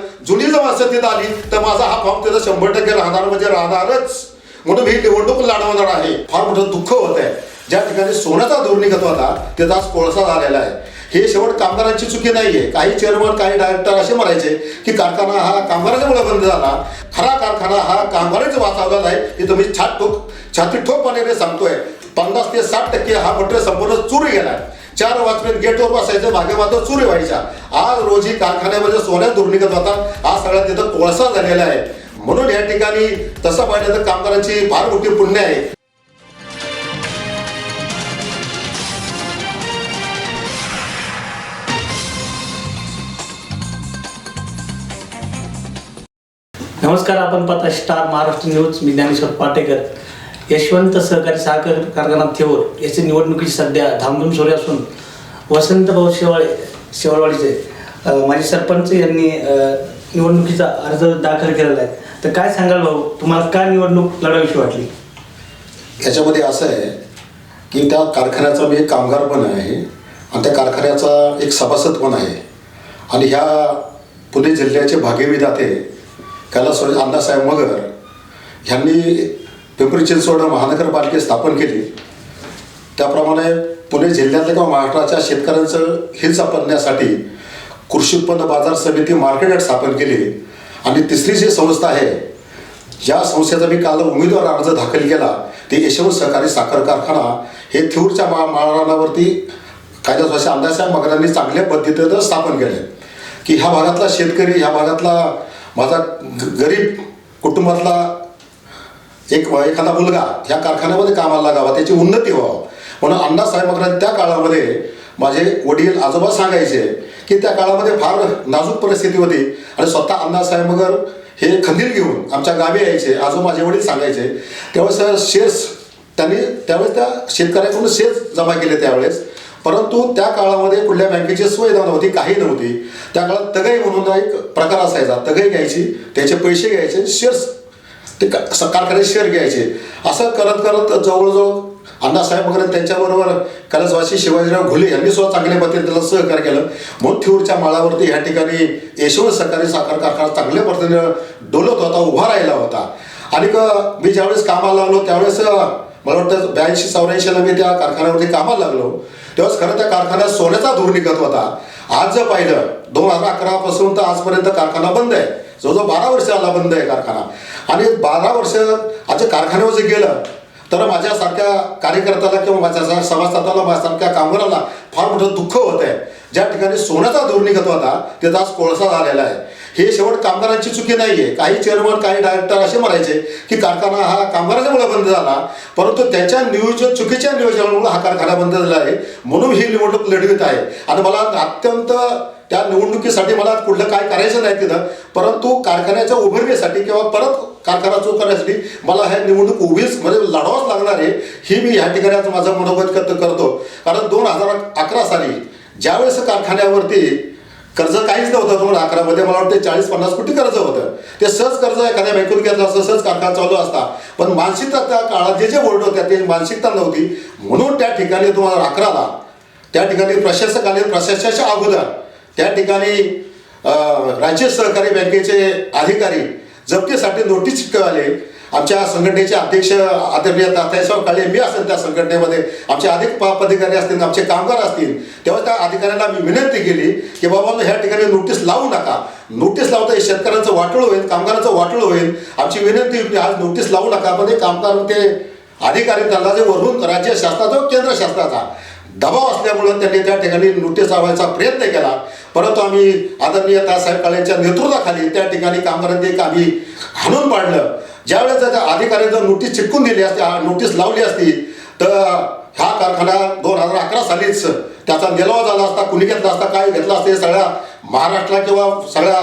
जुनी जर सत्तेत आली तर माझा हा फॉर्म त्याचा शंभर टक्के राहणार म्हणजे राहणारच. म्हणून ही निवडणूक लढवणार आहे. फार मोठं दुःख होत आहे. ज्या ठिकाणी सोन्याचा धूर निघत होता त्याचा आज कोळसा झालेला आहे. हे शेवट कामगारांची चुकी नाहीये. काही चेअरमन काही डायरेक्टर असे म्हणायचे की कारखाना हा कामगारांच्यामुळे बंद झाला. खरा कारखाना हा कामगारांचा वाचवलेला आहे हे तुम्ही छात ठोक छाती ठोकपणे सांगतोय. पन्नास ते साठ टक्के हा मटेरियल संपूर्ण चूर गेलाय. चार वॉचमॅन गेटवर बसायचं मागे मात्र व्हायच्या. आज रोजी कारखान्यामध्ये सोन्या दूर निघत होता आज सगळ्या तिथं कोळसा झालेला आहे. म्हणून या ठिकाणी तसं पाहिलं तर कामगारांची फार मोठी पुण्य आहे. नमस्कार आपण पाहता स्टार महाराष्ट्र न्यूज मी ज्ञानेश्वर पाटेकर. यशवंत सहकारी साखर कारखाना थेवर याची निवडणुकीची सध्या धामधूम सुरू असून वसंत भाऊ शेवाळे शेवाळवाडीचे माजी सरपंच यांनी निवडणुकीचा अर्ज दाखल केलेला आहे. तर काय सांगाल भाऊ? तुम्हाला काय निवडणूक लढावीशी वाटली? याच्यामध्ये असं आहे की त्या कारखान्याचा मी एक कामगार पण आहे आणि त्या कारखान्याचा एक सभासद पण आहे. आणि ह्या पुणे जिल्ह्याचे भाग्यविधाते कैलास अण्णासाहेब मगर ह्यांनी पिंपरी चिंचवड महानगरपालिका स्थापन केली. त्याप्रमाणे पुणे जिल्ह्यातल्या किंवा महाराष्ट्राच्या शेतकऱ्यांचं हित सापडण्यासाठी कृषी उत्पन्न बाजार समिती मार्केट यार्ड स्थापन केली. आणि तिसरी जी संस्था आहे ज्या संस्थेचा मी काल उमेदवार अर्ज दाखल केला ते यशवंत सहकारी साखर कारखाना हे थ्यूरच्या मा माळरानावरती कायद्यात वर्षी मगरांनी चांगल्या पद्धतीनं स्थापन केले की ह्या भागातला शेतकरी ह्या भागातला माझा ग- गरीब कुटुंबातला एक एखादा मुलगा ह्या कारखान्यामध्ये कामाला लागावा त्याची उन्नती व्हावं. म्हणून अण्णासाहेब मगरांनी त्या काळामध्ये माझे वडील आजोबा सांगायचे की त्या काळामध्ये फार नाजूक परिस्थिती होती. आणि स्वतः अण्णासाहेब मगर हे खंदील घेऊन आमच्या गावी यायचे. आजोबा माझे वडील सांगायचे. त्यावेळेस शेअर्स त्यांनी त्यावेळेस त्या शेतकऱ्याकडून शेअर्स जमा केले त्यावेळेस. परंतु त्या काळामध्ये कुठल्या बँकेची सुविधा नव्हती काही नव्हती. त्या काळात तगई म्हणून एक प्रकार असायचा. तगई घ्यायची त्याचे पैसे घ्यायचे शेअर्स ते का- स- शेअर घ्यायचे. असं करत करत जवळजवळ अण्णासाहेब वगैरे त्यांच्याबरोबर कैलासवासी शिवाजीराव घुले यांनी सुद्धा चांगल्या पद्धतीने त्याला सहकार्य केलं. मोठ्यूरच्या माळावरती ह्या ठिकाणी यशवंत सहकारी साखर कारखाना चांगल्या पद्धतीने डोलत होता उभा राहिला होता. आणि क- मी ज्यावेळेस कामाला लागलो त्यावेळेस मला वाटतं ब्याऐंशी चौऱ्याऐंशीला मी त्या कारखान्यावरती कामाला लागलो. तेव्हाच खरं त्या कारखान्यात सोन्याचा धूर निघत होता. आज जर पाहिलं दोन हजार अकरा पासून तर आजपर्यंत कारखाना बंद आहे. जवळजवळ बारा वर्ष आला बंद आहे कारखाना. आणि बारा वर्ष आज कारखान्यावर जे गेलं तर माझ्यासारख्या कार्यकर्त्याला किंवा माझ्या समाजताला माझ्यासारख्या कामगाराला फार मोठं दुःख होत आहे. ज्या ठिकाणी सोन्याचा धूर निघत होता त्याचा आज कोळसा झालेला आहे. हे शेवट कामगारांची चुकी नाहीये. काही चेअरमन काही डायरेक्टर असे म्हणायचे की कारखाना हा कामगारांच्यामुळे बंद झाला परंतु त्याच्या नियोजन चुकीच्या नियोजनामुळे हा कारखाना बंद झाला आहे. म्हणून ही निवडणूक लढवित आहे. आणि मला अत्यंत त्या निवडणुकीसाठी मला कुठलं काय करायचं नाही तिथं परंतु कारखान्याच्या उभारणीसाठी किंवा परत कारखाना सुरू करण्यासाठी मला ह्या निवडणूक उभीच म्हणजे लढावाच लागणार आहे ही मी ह्या ठिकाणी आज माझं मनोगत कर्त करतो. कारण दोन हजार अकरा साली ज्यावेळेस कारखान्यावरती कर्ज काहीच नव्हतं दोन अकरामध्ये मला वाटतं चाळीस पन्नास कोटी कर्ज होतं. ते सहज कर्ज एखाद्या बँकेतून घेतलं असतं सहज कारखाना चालू असता. पण मानसिकता त्या काळात जे जे बोर्ड होत्या ते मानसिकता नव्हती. म्हणून त्या ठिकाणी दोन हजार अकराला त्या ठिकाणी प्रशासक आले प्रशासनाच्या अगोदर त्या ठिकाणी राज्य सहकारी बँकेचे अधिकारी जप्तीसाठी नोटीस चिटकवले आमच्या संघटनेचे अध्यक्ष आदरणीय तात्यासाहेब काळे मी असेल त्या संघटनेमध्ये. आमचे अधिक पदाधिकारी असतील आमचे कामगार असतील तेव्हा त्या अधिकाऱ्यांना मी विनंती केली की बाबा ह्या ठिकाणी नोटीस लावू नका. नोटीस लावता हे शेतकऱ्यांचं वाटोळ होईल कामगारांचं वाटोळ होईल. आमची विनंती होती, आज नोटीस लावू नका पण हे कामगार ते अधिकारी त्यांना जे वरून राज्य शासनाचा केंद्र शासनाचा दबाव असल्यामुळं त्यांनी त्या ठिकाणी नोटीस लावायचा प्रयत्न केला. परंतु आम्ही आदरणीय तासाहेब काळेच्या नेतृत्वाखाली त्या ठिकाणी कामगारांनी एक आम्ही हाणून पाडलं. ज्यावेळेस त्या अधिकाऱ्यांनी जर नोटीस चिटकून दिली असती नोटीस लावली असती तर हा कारखाना दोन हजार अकरा सालीच त्याचा निलावा झाला असता कुणी घेतला असता काय घेतला असते सगळ्या महाराष्ट्राला किंवा सगळ्या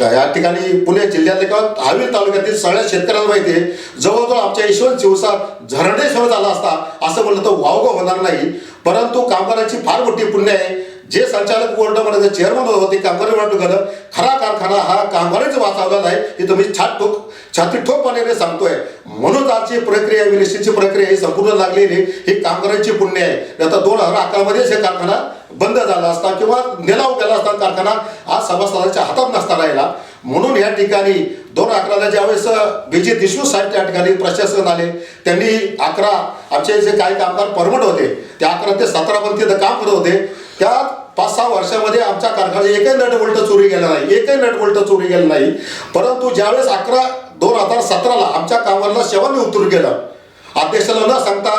या ठिकाणी पुणे जिल्ह्यातले किंवा हावीर तालुक्यातील सगळ्या शेतकऱ्यांना माहिती आहे जवळजवळ आमच्या यशवंत शिवसा झरणेश्वर झाला असता असं म्हणलं तर वावगं होणार नाही. परंतु कामगारांची फार मोठी पुण्य आहे. जे संचालक बोर्डामध्ये चेअरमन होते कामगार निवडणूक झालं खरा कारखाना हा कामगारांचा वाचवला आहे हे तुम्ही छात ठोक छाती ठोकपणे सांगतोय. म्हणून आजची प्रक्रिया विनिश्चितची प्रक्रिया ही संपूर्ण लागलेली ही कामगारांची पुण्य आहे. आता दोन हजार अकरामध्येच हे कारखाना बंद झाला असता किंवा निलाव केला असता कारखाना आज सभासदाच्या हातात नसता राहिला. म्हणून या ठिकाणी दोन अकराला ज्यावेळेस बीजे देशमुख साहेब त्या ठिकाणी प्रशासन आले त्यांनी अकरा आमचे जे काही कामगार परमट होते ते अकरा ते सतरापर्यंत तिथं काम करत होते. त्या पाच सहा वर्षामध्ये आमच्या कारखान्यात एकही नट उलट चोरी गेला नाही एकही नट उलट चोरी गेलं नाही. परंतु ज्यावेळेस अकरा दोन हजार सतराला आमच्या कामाला सेवाने उतरून गेलं अध्यक्षाला न सांगता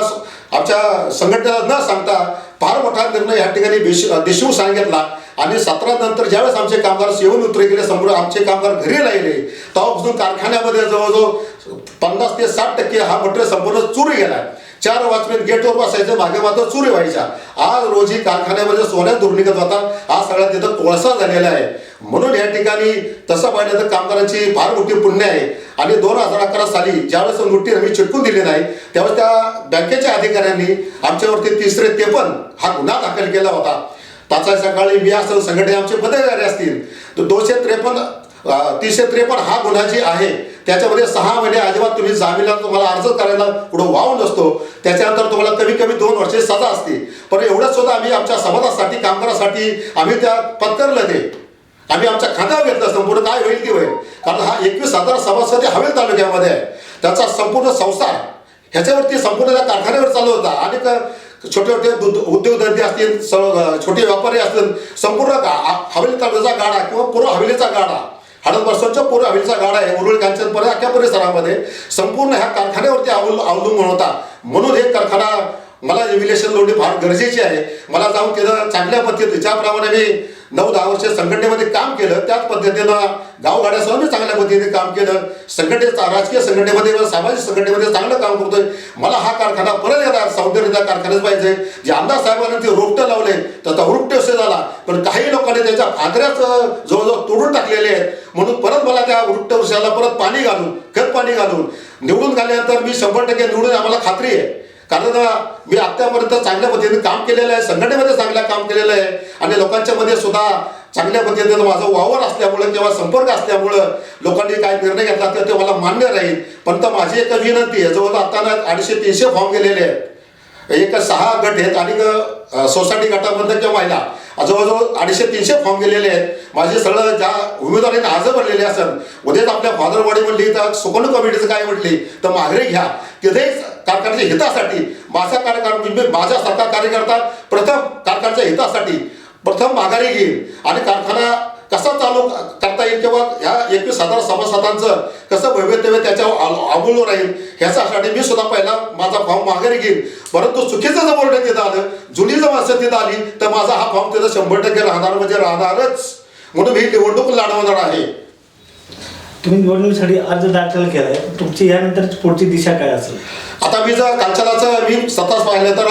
आमच्या संघटनेला न सांगता फार मोठा निर्णय या ठिकाणी देश- देशमुख सांगितला आणि सतरा नंतर ज्यावेळेस आमचे कामगार सेवन उतरे गेले संपूर्ण आमचे कामगार घरी राहिले तेव्हापासून कारखान्यामध्ये जवळजवळ पन्नास ते साठ टक्के हा मटेरियल संपूर्ण चूर गेला. चार वॉचमॅन गेटवर बसायचं मागे मात्र चोरी व्हायच्या. आज रोजी कारखान्यामध्ये सोन्यात धूर निघत होता. आज सगळा तिथं कोळसा झालेला आहे. म्हणून या ठिकाणी तसं पाहिलं तर कामगारांची फार मोठी पुण्य आहे. आणि दोन हजार अकरा साली ज्यावेळेस नोटी आम्ही चिटकून दिली नाही त्यावेळेस त्या बँकेच्या अधिकाऱ्यांनी आमच्यावरती तिसरे ते पण हा गुन्हा दाखल केला होता. त्याचा सकाळी मी असेल संघटने आमचे पदाधिकारी असतील. तर दोनशे त्रेपन्न तीनशे त्रेपन्न हा गुन्हा जी आहे त्याच्यामध्ये सहा महिने अजिबात तुम्ही जामीनला तुम्हाला अर्ज करायला पुढं वाव नसतो. त्याच्यानंतर तुम्हाला कमी कमी दोन वर्षे सजा असते. पण एवढंच सुद्धा आम्ही आमच्या समाजासाठी कामगारासाठी आम्ही त्या पत्करलं ते. आम्ही आमच्या खांद्यावर घेतलं संपूर्ण काय होईल की होईल. कारण हा एकवीस हजार सभासद हवेल तालुक्यामध्ये आहे. त्याचा संपूर्ण संसार ह्याच्यावरती संपूर्ण त्या कारखान्यावर चालू होता. आणि छोटे छोटे उद्योगधंदे असतील स- छोटे व्यापारी असतील संपूर्ण गा- हवेली तालुक्याचा गाडा किंवा पूर्व हवेलीचा गाडा हडद वर्षांच्या पूर्व हवेलीचा गाडा आहे उरुळ कांचनपर्यंत अख्या परिसरामध्ये संपूर्ण ह्या कारखान्यावरती अवलंबून होता. म्हणून हे कारखाना मला रिव्हिलेशन लोडणे फार गरजेचे आहे. मला जाऊन केलं चांगल्या पद्धतीने ज्याप्रमाणे मी नऊ दहा वर्ष संघटनेमध्ये काम केलं त्याच पद्धतीनं गावगाड्यासह मी चांगल्या पद्धतीने काम केलं. संघटनेचा राजकीय संघटनेमध्ये सामाजिक संघटनेमध्ये चांगलं काम करतोय. मला हा कारखाना परत एकदा सौंदर्यता कारखानाच पाहिजे. जे आमदार साहेबांनी ते रोपटं लावले तर वृक्ष असे झाला. पण काही लोकांनी त्याच्या फांद्र्याच जवळजवळ तोडून टाकलेले आहेत. म्हणून परत मला त्या वृक्ष वृक्षाला परत पाणी घालून खत पाणी घालून निवडून झाल्यानंतर मी शंभर टक्के निवडून आम्हाला खात्री आहे. कारण मी आत्तापर्यंत चांगल्या पद्धतीने काम केलेलं आहे संघटनेमध्ये चांगलं काम केलेलं आहे आणि लोकांच्या मध्ये सुद्धा चांगल्या पद्धतीनं माझं वावर असल्यामुळं किंवा संपर्क असल्यामुळं लोकांनी काय निर्णय घेतला तर ते मला मान्य राहील. पण तर माझी एक विनंती आहे जवळजवळ आता अडीचशे तीनशे फॉर्म गेलेले आहेत. एक सहा गट आहेत आणि सोसायटी गटामध्ये किंवा महिला जवळजवळ अडीचशे तीनशे फॉर्म गेलेले आहेत. माझे सगळं ज्या उमेदवारांनी अर्ज भरलेले असत उद्याच आपल्या फादरवाडी म्हणली तर सुकर्ण कमिटीचं काय म्हटली तर माघारी घ्या. तिथेच कारखान्याच्या हितासाठी माझा कार्यकार मी माझ्यासारखा कार्यकर्ता प्रथम कारखान्याच्या हितासाठी प्रथम माघारी घेईल. आणि कारखाना कसा चालू करता येईल किंवा ह्या एकवीस हजार सभासदांचं कसं भव्यतव्य त्याच्यावर अव- अवलंबून राहील ह्याच्यासाठी मी सुद्धा पहिला माझा फॉर्म माघारी घेईन. परंतु चुकीचं जर बोर्ड तिथं आलं जुनी जर माणसं तिथं आली तर माझा हा फॉर्म तिथं शंभर टक्के राहणार म्हणजे राहणारच. म्हणून मी निवडणूक लढवणार आहे. तुम्ही निवडणुकीसाठी अर्ज दाखल केलाय. तुमची यानंतर पुढची दिशा काय असेल? आता मी जर कालच्यालाचं मी स्वतःच पाहिलं तर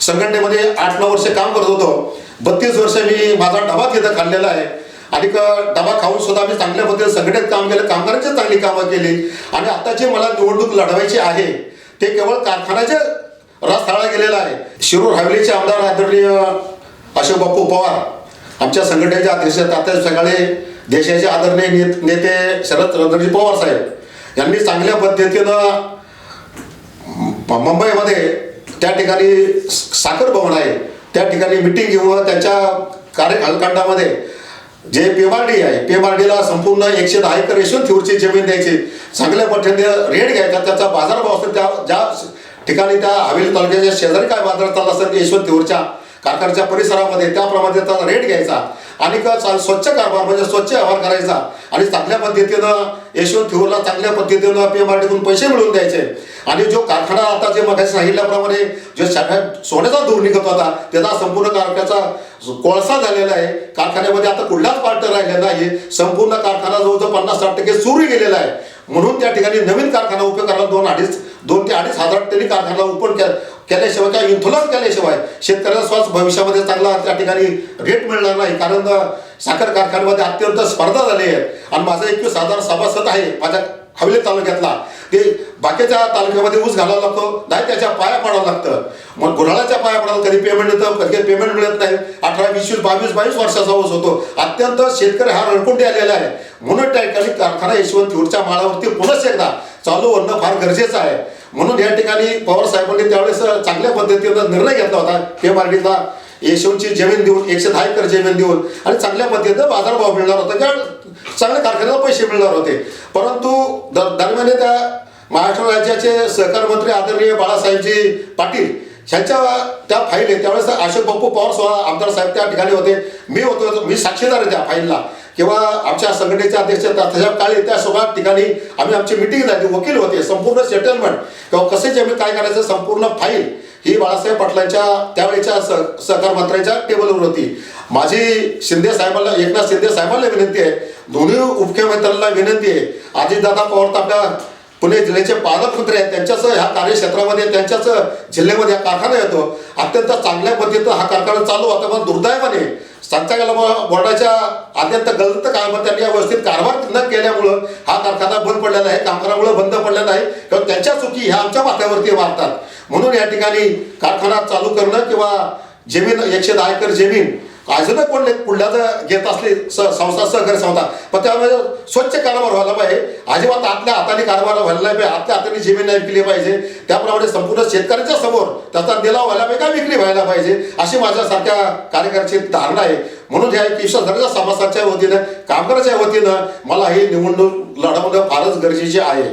संघटनेमध्ये आठ नऊ वर्ष काम करत होतो. बत्तीस वर्ष मी माझा डबा तिथं खाल्लेला आहे. आणि डबा खाऊन सुद्धा मी चांगल्या पद्धतीने संघटनेत काम केलं कामगारांची चांगली कामं केली. आणि आता जे मला निवडणूक लढवायची आहे ते केवळ कारखान्याच्या रस्थळा गेलेला आहे. शिरूर हवेलीचे आमदार आदरणीय अशोक बापू पवार आमच्या संघटनेचे अध्यक्ष तात्या सकाळे देशाचे आदरणीय नेत- नेते शरद रणजी पवार साहेब यांनी चांगल्या पद्धतीनं मुंबईमध्ये त्या ठिकाणी साखर भवन आहे. त्या ठिकाणी मिटिंग घेऊन त्यांच्या कार्य कालखंडामध्ये जे पेमारडी आहे पेमारडीला संपूर्ण एकशे दहा एकर रेशन थ्यूरची जमीन द्यायची. चांगल्या पद्धतीने रेट घ्यायचा त्याचा बाजारभाव असेल त्या ज्या ठिकाणी त्या हवेली तालुक्याच्या शेजारी काय बाजार चालला असेल यशवंत थ्यूरच्या कारखान्याच्या परिसरामध्ये त्याप्रमाणे त्याचा रेट घ्यायचा आणि स्वच्छ कारभार म्हणजे स्वच्छ व्यवहार करायचा. आणि चांगल्या पद्धतीनं यशवंत थिऊरला चांगल्या पद्धतीनं पी एम आर टीतून पैसे मिळवून द्यायचे. आणि जो कारखाना आता जे मग सांगितल्याप्रमाणे जो सगळ्यात सोन्याचा धूर निघत होता त्याचा संपूर्ण कारखान्याचा कोळसा झालेला आहे. कारखान्यामध्ये आता कुठलाच पार्ट राहिलेला नाही. संपूर्ण कारखाना जवळजवळ पन्नास साठ टक्के सुरू गेलेला आहे. म्हणून त्या ठिकाणी नवीन कारखाना उपयोग करायला दोन अडीच दोन ते अडीच हजार त्यांनी कारखाना ओपन केला केल्याशिवाय किंवा इन्फ्लुअन्स केल्याशिवाय शेतकऱ्याचा स्वच्छ भविष्यामध्ये चांगला त्या ठिकाणी रेट मिळणार नाही. कारण साखर कारखान्यामध्ये अत्यंत स्पर्धा झाली आहे. आणि माझा एकवीस हजार सभासद आहे माझ्या हवेली तालुक्यातला. ते बाकीच्या तालुक्यामध्ये ऊस घालावा लागतो. नाही त्याच्या पाया पडावं लागतं. मग गुऱ्हाळाच्या पाया पडायला कधी पेमेंट येतं कधी पेमेंट मिळत नाही. अठरा वीस बावीस बावीस वर्षाचा ऊस होतो. अत्यंत शेतकरी हा रडकुंडी आलेला आहे. म्हणून त्या ठिकाणी कारखाना यशवंत माळावरती पुनश्च एकदा चालू होणं फार गरजेचं आहे. म्हणून या ठिकाणी पवार साहेबांनी त्यावेळेस चांगल्या पद्धतीनं निर्णय घेतला होता. एम आर डीचा जमीन देऊन एकशे दहा एकर जमीन देऊन आणि चांगल्या पद्धतीनं बाजारभाव मिळणार होता. किंवा चांगल्या कारखान्याला पैसे मिळणार होते. परंतु द- दरम्यान त्या महाराष्ट्र राज्याचे सहकार मंत्री आदरणीय बाळासाहेबजी पाटील ह्यांच्या त्या फाईल आहे त्यावेळेस अशोक बाप्पू पवार सोळा आमदार साहेब त्या ठिकाणी होते. मी होतो मी साक्षीदार आहे त्या फाईलला. किंवा आमच्या संघटनेचे अध्यक्ष तात्यासाहेब काळे त्या सगळ्या ठिकाणी आम्ही आमची मिटिंग झाली वकील होते संपूर्ण सेटलमेंट किंवा कसे आम्ही काय करायचं संपूर्ण फाईल ही बाळासाहेब पाटलांच्या त्यावेळेच्या सहकार मंत्र्यांच्या टेबलवर होती. माझी शिंदे साहेबांना एकनाथ शिंदे साहेबांना विनंती आहे. दोन्ही उपमुख्यमंत्र्यांना विनंती आहे. अजितदादा पवार तर आपल्या पुणे जिल्ह्याचे पालकमंत्री आहेत. त्यांच्याच ह्या कार्यक्षेत्रामध्ये त्यांच्याच जिल्ह्यामध्ये हा कारखाना येतो. अत्यंत चांगल्या पद्धतीनं हा कारखाना चालू होता पण दुर्दैवाने संचालक बोर्डाच्या अत्यंत गलत काळामध्ये त्यांनी या व्यवस्थित कारभार न केल्यामुळं हा कारखाना बंद पडलेला आहे. कामगारामुळे बंद पडलेला आहे. किंवा त्यांच्या चुकी ह्या आमच्या माथ्यावरती वाढतात. म्हणून या ठिकाणी कारखाना चालू करणं किंवा जमीन एकशे दहा एकर जमीन अजून कोण पुढल्याचं घेत असली स संस्था सहकारी संस्था पण त्यामुळे स्वच्छ कारभार व्हायला पाहिजे. अजिबात आपल्या हाताने कारभार व्हायला नाही पाहिजे. आपल्या हाताने जमीन नाही विकली पाहिजे. त्याप्रमाणे संपूर्ण शेतकऱ्याच्या समोर त्याचा निलाव व्हायला पाहिजे का विक्री व्हायला पाहिजे अशी माझ्यासारख्या कार्यकर्त्याची धारणा आहे. म्हणून ह्या विश्वासाच्या समाजाच्या वतीनं कामगाराच्या वतीनं मला ही निवडणूक लढवणं फारच गरजेचे आहे.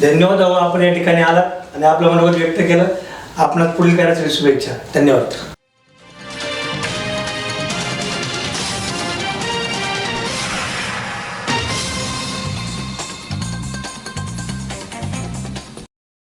धन्यवाद आपण या ठिकाणी आलात आणि आपलं मनोगत व्यक्त केलं. आपणास पुढील कार्यासाठी शुभेच्छा. धन्यवाद.